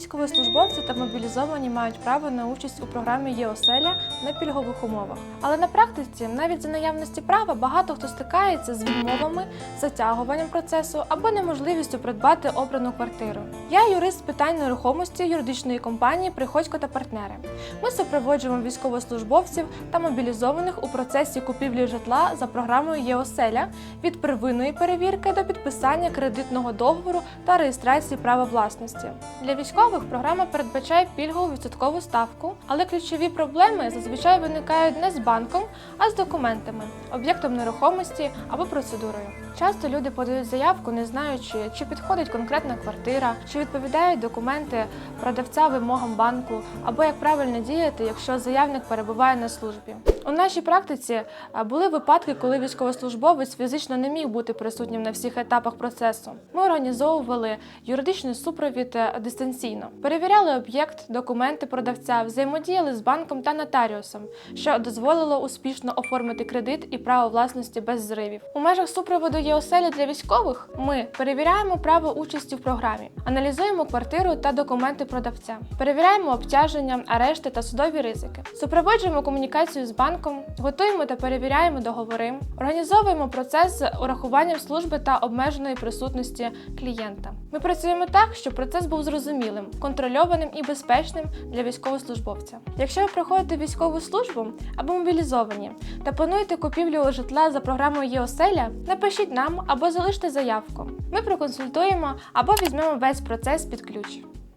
військовослужбовці та мобілізовані мають право на участь у програмі ЄОСЕЛЯ на пільгових умовах. Але на практиці, навіть за наявності права, багато хто стикається з відмовами, затягуванням процесу або неможливістю придбати обрану квартиру. Я юрист з питань нерухомості юридичної компанії Приходько та партнери. Ми супроводжуємо військовослужбовців та мобілізованих у процесі купівлі житла за програмою ЄОСЕЛЯ від первинної перевірки до підписання кредитного договору та реєстрації права власності. Для військових програма передбачає пільгову відсоткову ставку, але ключові проблеми зазвичай виникають не з банком, а з документами, об'єктом нерухомості або процедурою. Часто люди подають заявку, не знаючи, чи підходить конкретна квартира, чи відповідають документи продавця вимогам банку, або як правильно діяти, якщо заявник перебуває на службі. У нашій практиці були випадки, коли військовослужбовець фізично не міг бути присутнім на всіх етапах процесу. Ми організовували юридичний супровід е, дистанційно, перевіряли об'єкт, документи продавця, взаємодіяли з банком та нотаріусом, що дозволило успішно оформити кредит і право власності без зривів. У межах супроводу ЄОСЕЛі для військових ми перевіряємо право участі в програмі, аналізуємо квартиру та документи продавця, перевіряємо обтяження, арешти та судові ризики, супроводжуємо комунікацію з банком, готуємо та перевіряємо договори, організовуємо процес з урахуванням служби та обмеженої присутності клієнта. Ми працюємо так, щоб процес був зрозумілим, контрольованим і безпечним для військовослужбовця. Якщо ви проходите військову службу або мобілізовані та плануєте купівлю житла за програмою ЄОСЕЛЯ, напишіть нам або залиште заявку. Ми проконсультуємо або візьмемо весь процес під ключ.